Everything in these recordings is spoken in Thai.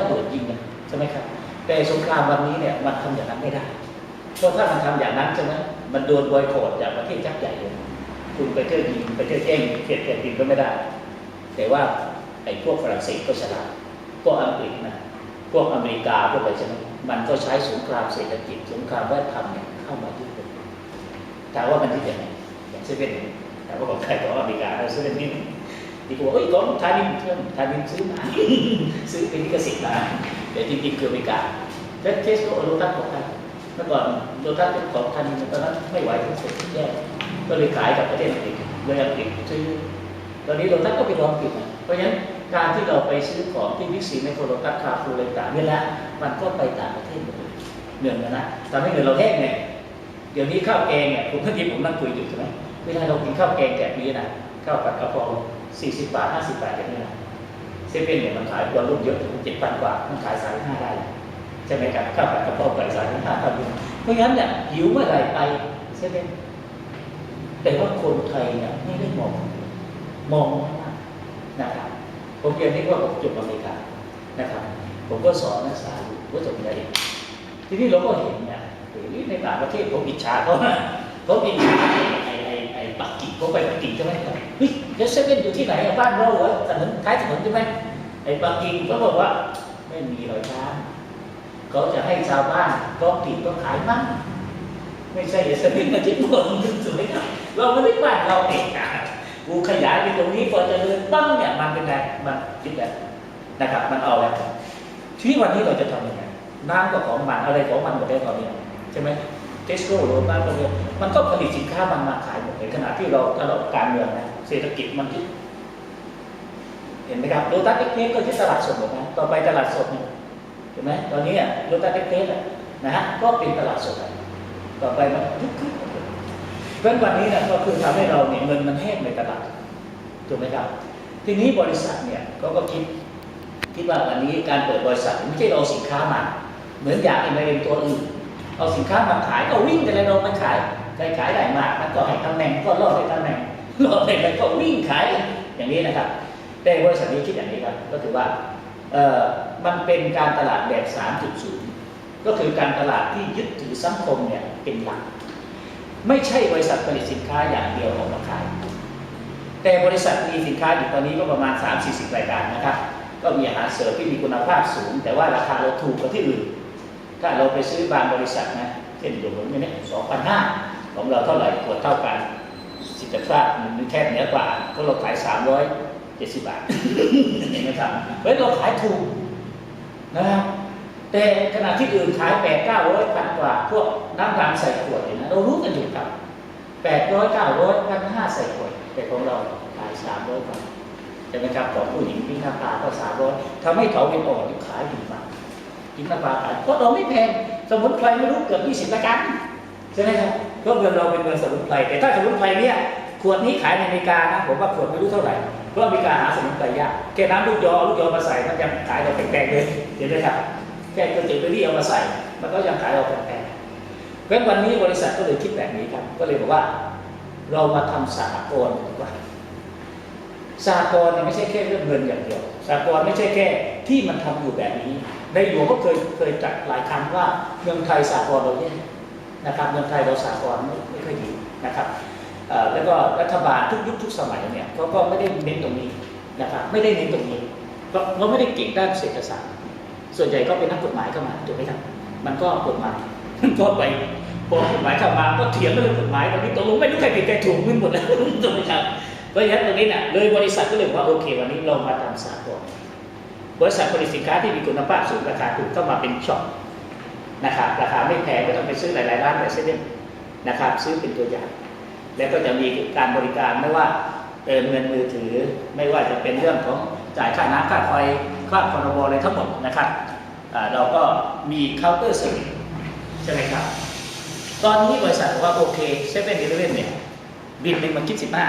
ระโดดยิงนะใช่ไหมครับแต่สงครามวันนี้เนี่ยมันทำอย่างนั้นไม่ได้เพราะถ้ามันทำอย่างนั้นใช่ไหมมันโดนบอยโคตจากประเทศยักษ์ใหญ่เลยคุณไปเที่ยวยิงไปเที่ยวแย่งเขตแผ่นดินก็ไม่ได้ แต่ว่าไอ้พวกฝรั่งเศสก็ฉลาดพวกอังกฤษนะพวกอเมริกาพวกอะไรใช่ไหมมันก็ใช้สงครามเศรษฐกิจสงครามวัฒนธรรมเนี่ยเข้ามายึดเลยถามว่ามันยึดยังไงอย่างเซเว่นแต่ว่าของใครของอเมริกาแล้วเซเว่นนี่ ดีกว่าเอ้ยของทานินเชื่อมทานินซื้อมาซื้อเป็นลิขสิทธิ์มาแต่จริงๆคืออเมริกาและเทสโกโลตัสของใครเมื่อก่อนโลตัสเป็นของทานินตอนนั้นไม่ไหวที่สุดแย่ก็เลยขายกับประเทศอังกฤษเลยอังกฤษซื้อตอนนี้โลตัสก็เป็นรองอังกฤษเพราะฉะนั้นการที่เราไปซื้อของที่บิ๊กซีในโคโลตัสคาฟูอะไรต่างเนี่ยนะมันก็ไปต่างประเทศหมดเลยเงินนะนะทำให้เงินเราแห้งเนี่ยเดี๋ยวนี้ข้าวแกงเนี่ยผมเมื่อกี้ผมนั่งคุยอยู่ใช่ไหมเวลาเรากินข้าวแกงแบบนี้นะข้าวผัดกะเพรา 40บบาท50บาทอย่างนี้นะเซเว่นเนี่ยมันขายตัวรุ่นเยอะถึงเจ็ดพันกว่ามันขายสามห้าได้เลยใช่ไหมครับข้าวผัดกระเพราขายสามห้าเท่านี้เพราะฉะนั้นเนี่ยหิวเมื่อไหร่ไปเซเว่นแต่ว่าคนไทยเนี่ยไม่ได้มอง มองว่านะครับผมเรียนนี่ว่าผมจบอเมริกานะครับ ผมก็สอนนักศึกษาอยู่ว่าจบปริญญาเอกทีนี้เราก็เห็นเนี่ยเฮ้ยในต่างประเทศผมอิจฉาเขาเขาอิจฉาไอ้ไอ้ไอ้ไอ้ปักกิ่งเขาไปปักกิ่งใช่ไหมครับเฮ้ย เดซเว่นอยู่ที่ไหนอะบ้านเราเหรอถนนท้ายถนนใช่ไหมไอ้ปักกิ่งเขาบอกว่า ไม่มีหรอกช้างเขาจะให้ชาวบ้านก็กินก็ขายมั้งไม่ใช่เซเว่นมาจิ้มหมดถูกไหมครับเราไม่ได้บ้านเราเองอะกูขยายไปตรงนี้พอจะเดินปั้งเนี่ยมันเป็นไงมันคิดแบบนะครับ มันเอาแล้วทีนี้วันนี้เราจะทำยังไงน้ำก็ของมันอะไรของมันหมดแล้วตอนนี้ใช่ไหมเทสโก้โรตัสก็เลยมันก็ผลิตสินค้ามันมาขายหมดในขณะที่เราถ้าเราการเมืองนะ เศรษฐกิจมันที่เห็นไหมครับโรตัสเล็กๆก็ที่ตลาดสดหมดนะต่อไปตลาดสดเนี่ยเห็นไหมตอนนี้โรตัสเล็กๆอะนะฮะก็เป็นตลาดสดอะต่อไปมันยุคขึ้นเพราะวันนี้นี่ยก็คือทำให้เราเนี่ยเงินมันแห้งในตลาดถูกไหมครับ ทีนี้บริษัทเนี่ยเขาก็คิดคิดว่าอันนี้การเปิดบริษัทไม่ใช่เราเอาสินค้ามา เหมือนอย่างเอ็มเอ็มตัวอื่นเอาสินค้ามาขายก็วิ่งกันเลยเรามาขายใครขายได้มากมันก็ให้ตำแหน่งก็รอดได้ตำแหน่ง รอดได้ไปก็วิ่งขายอย่างนี้นะครับ แต่บริษัทนี้คิดอย่างนี้ครับก็คือว่าเออมันเป็นการตลาดแบบ 3.0 ก็คือการตลาดที่ยึดถือสังคมเนี่ยเป็นหลัก ไม่ใช่บริษัทผลิตสินค้าอย่างเดียวออกมาขาย แต่บริษัทมีสินค้าอยู่ตอนนี้ก็ประมาณ 3-40 รายการนะครับก็มีอาหารเสริมที่มีคุณภาพสูง แต่ว่าราคาเราถูกกว่าที่อื่น ถ้าเราไปซื้อบางบริษัทนะเช่นอยู่บนนี้เนี่ยสองพันห้าของเราเท่าไหร่ขวดเท่ากัน สิทธิภาพมันแค่เหนือกว่าก็เราขาย370บาทเห็นไหมครับเฮ้ยเราขายถูกนะครับแต่ขณะที่อื่นขายแปดเก้าร้อยพันกว่า พวกน้ำตาลใส่ขวดเนี่ยนะเรารู้กันอยู่ครับแปดร้อยเก้าร้อยพันห้าใส่ขวดแต่ของเราขายสามร้อยกว่าใช่ไหมครับของผู้หญิงที่หน้าตาก็สามร้อยทำให้เขาเป็นอ่อนขายดีมากกินน้ำปลาขายเพราะเราไม่แพงสมุนไพรไม่รู้เกือบยี่สิบรายการใช่ไหมครับก็เงินเราเป็นเงินสมุนไพรแต่ถ้าสมุนไพรเนี่ย ขวดนี้ขายในอเมริกานะผมว่าขวดไม่รู้เท่าไหร่เพราะอเมริกาหาสมุนไพรยากแค่น้ำลูกยอเอลูกยอมาใส่มันยังขายเราแพงๆเลยเห็นไหมครับแค่ก๋วยเตี๋ยวไปรี่เอามาใส่ มันก็ยังขายเราแพงๆเพราะวันนี้บริษัทก็เลยคิดแบบนี้ครับ ก็เลยบอกว่า เรามาทำสหกรณ์ดีกว่าสหกรณ์เนี่ยไม่ใช่แค่เรื่องเงินอย่างเดียวสหกรณ์ไม่ใช่แค่ที่มันทำอยู่แบบนี้ ในหลวงก็เคยเคยจัดหลายครั้งว่าเมืองไทยสหกรณ์เราเนี่ยนะครับเมืองไทยเราสหกรณ์ไม่ไม่ค่อยดีนะครับ แล้วก็รัฐบาลทุกยุคทุกสมัยเนี่ยเขาก็ไม่ได้เน้นตรงนี้นะครับไม่ได้เน้นตรงนี้เพราะเราไม่ได้เก่งด้านเศรษฐศาสตร์ส่วนใหญ่ก็เป็นนักกฎหมายเข้ามาถูกไหมครับมันก็กฎหมายก็ไปพอกฎหมายเข้ามาก็เถียงกันเรื่องกฎหมายตอนนี้ตกลงไม่รู้ใครผิดใครถูกมึนหมดแล้วถูกไหมครับเพราะฉะนั้นตรงนี้เนี่ยเลยบริษัทก็เลยบอกว่าโอเค วันนี้เรามาทำสากลบริษัทผลิตสินค้าที่มีคุณภาพสูงราคาถูกเข้ามาเป็นช็อปนะครับราคาไม่แพงไม่ต้องไปซื้อหลายๆร้านแบบเซเว่นนะครับซื้อเป็นตัวอย่าง แล้วก็จะมีการบริการไม่ว่าเติมเงินมือถือ ไม่ว่าจะเป็นเรื่องของจ่ายค่าน้ำค่าไฟค่าพรบอะไรทั้งหมดนะครับเราก็มีเคาน์เตอร์เซอร์วิสใช่ไหมครับ ตอนนี้บริษัทบอกว่าโอเคเซเว่นเลเวนเนี่ยบินหนึ่งมันคิดสิบห้า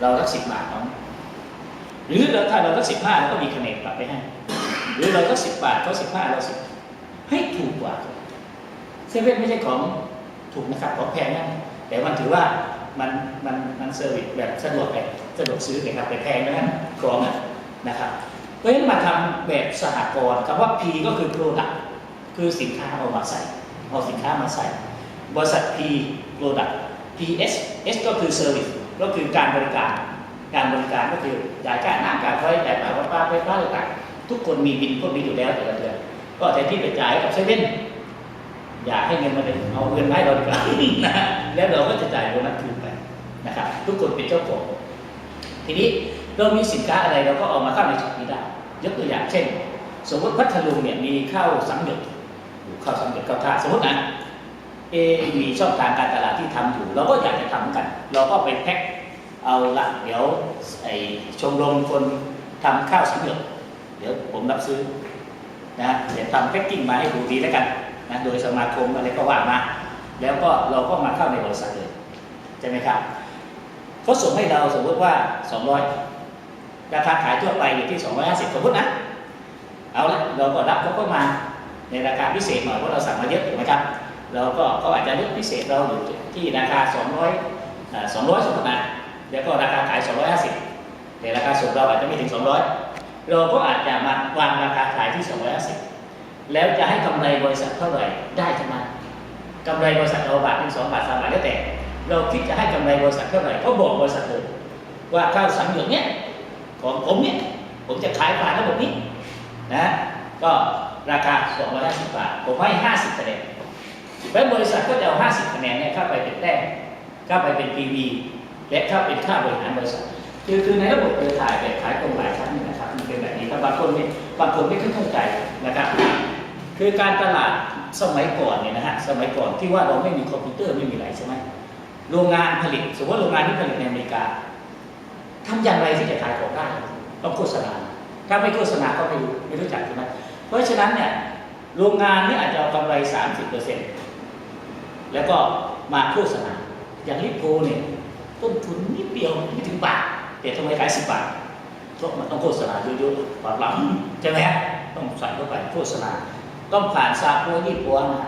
เราสักสิบบาทน้องหรือเราถ้าเราสักสิบห้าเราก็มีคะแนนกลับไปให้หรือเราสักสิบบาทเขาสิบห้าเราสิบให้ถูกกว่าเซเว่นไม่ใช่ของถูกนะครับของแพงนะ แต่มันถือว่ามันมันมันเซอร์วิสแบบสะดวกแบบสะดวกซื้อนะครับแต่แพงนะของอะนะครับเพราะฉะนั้นมาทำแบบสหกรณ์คำว่า P ก็คือ product คือสินค้าเอามาใส่เอาสินค้ามาใส่ บริษัท P product PS S ก็คือ service ก็คือการบริการ การบริการก็คือจ่ายค่าน้ำค่าไฟจ่ายค่าประปาไฟฟ้าต่างๆทุกคนมีบินพวกนี้อยู่แล้วแต่ละเดือนก็แทนที่ไปจ่ายกับเซเว่นอย่าให้เงินมาเลยเอาเงินมาให้เราดีกว่านะ แล้วเราก็จะจ่ายโบนัสคืนไปนะครับทุกคนเป็นเจ้าของ ทีนี้เรามีสินค้าอะไรเราก็เอามาเข้าในช็อปนี้ได้ยกตัวอย่างเช่น สมมติพัทลุงเนี่ยมีข้าวสังหยดข้าวสังหยดข้าวท่าสมมตินะเอมีช่องทางการตลาดที่ทำอยู่ เราก็อยากจะทำเหมือนกัน เราก็ไปแพ็คเอาละเดี๋ยวไอชมรมคนทำข้าวสังหยดเดี๋ยวผมรับซื้อนะเดี๋ยวทำแพ็คกิ้งมาให้ดูดีแล้วกันนะโดยสมาคมอะไรก็ว่ามา แล้วก็เราก็มาเข้าในบริษัทเลยใช่ไหมครับเขาส่งให้เราสมมติว่า 200 ราคาขายทั่วไปอยู่ที่ 250สมมตินะ เอาละเราก็รับเขาก็มาในราคาพิเศษหน่อยเพราะเราสั่งมาเยอะถูกไหมครับเราก็เขาอาจจะลดพิเศษเราอยู่ที่ราคา 200 200สมมตินะแล้วก็ราคาขาย 250 แต่ราคาส่งเราอาจจะไม่ถึง 200 เราก็อาจจะมาวางราคาขายที่ 250 แล้วจะให้กำไรบริษัทเท่าไหร่ได้ทั้งนั้น กำไรบริษัทเราบาทหนึ่งสองบาทสามบาทแล้วแต่ เราคิดจะให้กำไรบริษัทเท่าไหร่ก็บอกบริษัทเลยว่าข้าวสังหยดเนี้ยของผมเนี่ยผมจะขายบาทละบบนี้นะก็ราคา250บาทผมให้50คะแนนแล้วบริษัทก็จะเอา 50คะแนนเนี่ยเข้าไปเป็นแต้มเข้าไปเป็น PV และเข้าเป็นค่าบริหารบริษัทคือคือในระบบเครือข่ายแบบขายตรงหลายชั้นนะครับมันเป็นแบบนี้ครับบางคนไม่บางคนไม่เข้าใจนะครับ คือการตลาด สมัยก่อนเนี่ยนะฮะสมัยก่อนที่ว่าเราไม่มีคอมพิวเตอร์ไม่มีอะไรใช่ไหมโรงงานผลิตสมมติว่าโรงงานที่ผลิตในอเมริกาทำอย่างไรที่จะขายของได้ต้องโฆษณาถ้าไม่โฆษณาก็ไม่รู้ไม่รู้จักใช่ไหมเพราะฉะนั้นเนี่ยโรงงานนี่อาจจะเอากำไร 30%แล้วก็มาโฆษณาอย่างลิโพเนี่ยต้นทุนนิดเดียวไม่ถึงบาทแต่ทำไมขาย10บาทเพราะมันต้องโฆษณาเยอะๆปรับหลังใช่ไหมฮะต้องใส่เข้าไปโฆษณา ต้องผ่านซาโปยี่ปัวนะ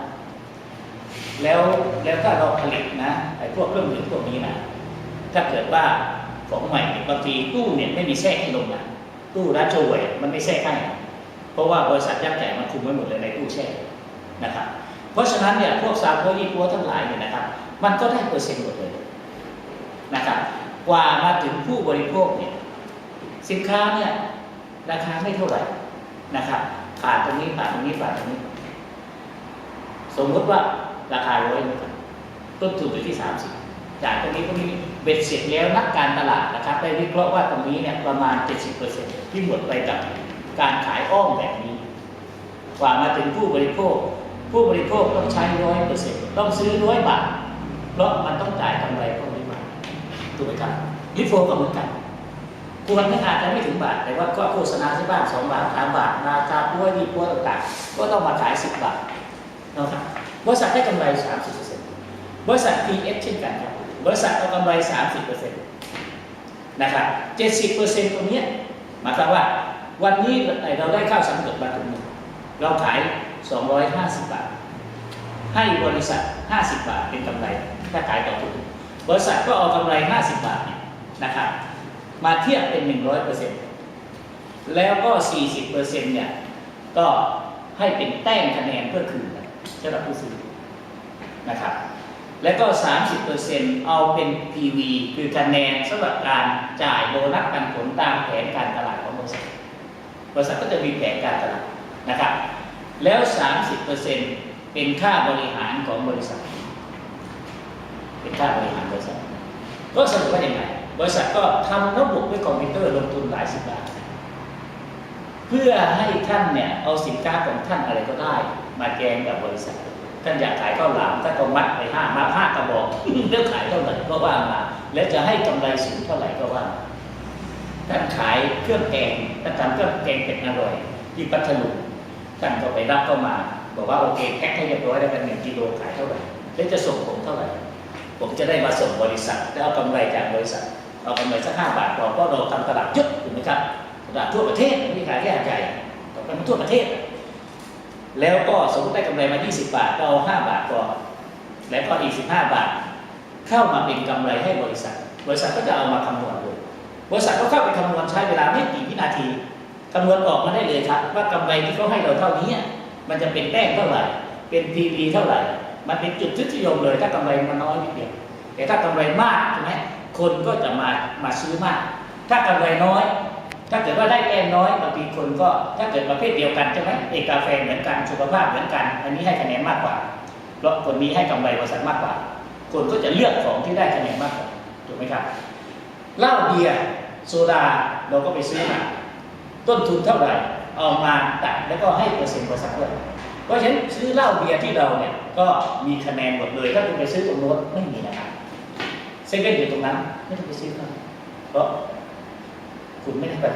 แล้วแล้วถ้าเราผลิตนะไอ้พวกเครื่องดื่มพวกนี้นะถ้าเกิดว่าของใหม่บางทีตู้เนี่ยไม่มีแทรกให้ลงนะตู้ร้านโชว์หวยมันไม่แทรกให้เพราะว่าบริษัทยักษ์ใหญ่มันคุมไว้หมดเลยในตู้แช่นะครับ เพราะฉะนั้นเนี่ยพวกซาโพยี่ปัวทั้งหลายเนี่ยนะครับ มันก็ได้เปอร์เซ็นต์หมดเลยนะครับ กว่ามาถึงผู้บริโภคเนี่ยสินค้าเนี่ยราคาไม่เท่าไหร่นะครับ ขาดตรงนี้ขาดตรงนี้ขาดตรงนี้ สมมติว่าราคาร้อยนะครับต้นทุนอยู่ที่30จากตรงนี้ตรงนี้เบ็ดเสร็จแล้วนักการตลาดนะครับ ได้วิเคราะห์ว่าตรงนี้เนี่ยประมาณ 70%ที่หมดไปกับการขายอ้อมแบบนี้ กว่ามาถึงผู้บริโภค ผู้บริโภคต้องใช้ร้อยเปอร์เซ็นต์ต้องซื้อร้อยบาทเพราะมันต้องจ่ายกำไรพวกนี้มาถูกไหมครับลิโฟก็เหมือนกัน ควรไม่อาจจะไม่ถึงบาท แต่ว่าก็โฆษณาที่บ้านสองบาทสามบาทราคาด้วยดีปัวต่างๆก็ต้องมาขายสิบบาทนะครับบริษัทได้กำไรสามสิบเปอร์เซ็นต์บริษัท PS เช่นกันครับบริษัทเอากำไรสามสิบเปอร์เซ็นต์นะครับเจ็ดสิบเปอร์เซ็นต์ตรงนี้หมายความว่าวันนี้เราได้ข้าวสังเกตมาถุงหนึ่งเราขาย 250 บาท ให้บริษัท 50 บาทเป็นกำไรถ้าขายต่อถุงบริษัทก็เอากำไร 50 บาทเนี่ยนะครับ มาเทียบเป็น100%แล้วก็40%เนี่ยก็ให้เป็นแต้มคะแนนเพื่อคืนสำหรับผู้ซื้อนะครับ แล้วก็ 30%เอาเป็น PV คือคะแนนสำหรับการจ่ายโบนัสปันผลตามแผนการตลาดของบริษัท บริษัทก็จะมีแผนการตลาดนะครับ แล้ว 30%เป็นค่าบริหารของบริษัท เป็นค่าบริหารบริษัท ก็สรุปว่าอย่างไร บริษัทก็ทำระบบด้วยคอมพิวเตอร์ลงทุนหลายสิบบาทเพื่อให้ท่านเนี่ยเอาสินค้าของท่านอะไรก็ได้ มาแกงกับบริษัท ท่านอยากขายข้าวหลามท่านก็มัดไปห้ามาห้ากระบอกเลือกขายเท่าไหร่ก็ว่ามา แล้วจะให้กำไรสูงเท่าไหร่ก็ว่าท่านขายเครื่องแกงท่านทำเครื่องแกงเผ็ดอร่อยที่พัทลุงท่านก็ไปรับเข้ามา บอกว่าโอเคแพ็คให้เรียบร้อยแล้วกันหนึ่งกิโลขายเท่าไหร่แล้วจะส่งผมเท่าไหร่ ผมจะได้มาส่งบริษัทแล้วเอากำไรจากบริษัท เอากำไรสักห้าบาทพอเพราะเราทำตลาดเยอะถูกไหมครับตลาดทั่วประเทศไม่ขายแค่หาดใหญ่ต้องไปทั่วประเทศ แล้วก็สมมติได้กำไรมา 20 บาทก็เอา5บาทพอแล้วก็อีก 15 บาท เข้ามาเป็นกำไรให้บริษัท บริษัทก็จะเอามาคำนวณเลยบริษัทก็เข้าไปคำนวณใช้เวลาไม่กี่วินาทีคำนวณออกมาได้เลยครับว่ากำไรที่เขาให้เราเท่านี้มันจะเป็นแต้มเท่าไหร่เป็น PB เท่าไหร่ มันเป็นจุดทึนิยมเลย ถ้ากำไรมันน้อยนิดเดียวแต่ถ้ากำไรมากใช่ไหม คนก็จะมามาซื้อมาก ถ้ากำไรน้อย ถ้าเกิดว่าได้แต้มน้อยบางทีคนก็ถ้าเกิดประเภทเดียวกันใช่ไหมเอกาแฟเหมือนกันสุขภาพเหมือนกัน อันนี้ให้คะแนนมากกว่า เพราะคนนี้ให้กำไรบริษัทมากกว่า คนก็จะเลือกของที่ได้คะแนนมากกว่าถูกไหมครับเหล้าเบียร์โซดาเราก็ไปซื้อมาต้นทุนเท่าไหร่เอามาตัดแล้วก็ให้เปอร์เซ็นต์บริษัทด้วยเพราะฉะนั้นซื้อเหล้าเบียร์ที่เราเนี่ยก็มีคะแนนหมดเลย ถ้าคุณไปซื้อตรงโน้นไม่มีนะครับ เซเว่นอยู่ตรงนั้น ไม่ต้องไปซื้อเขาเพราะคุณไม่ได้ปฏ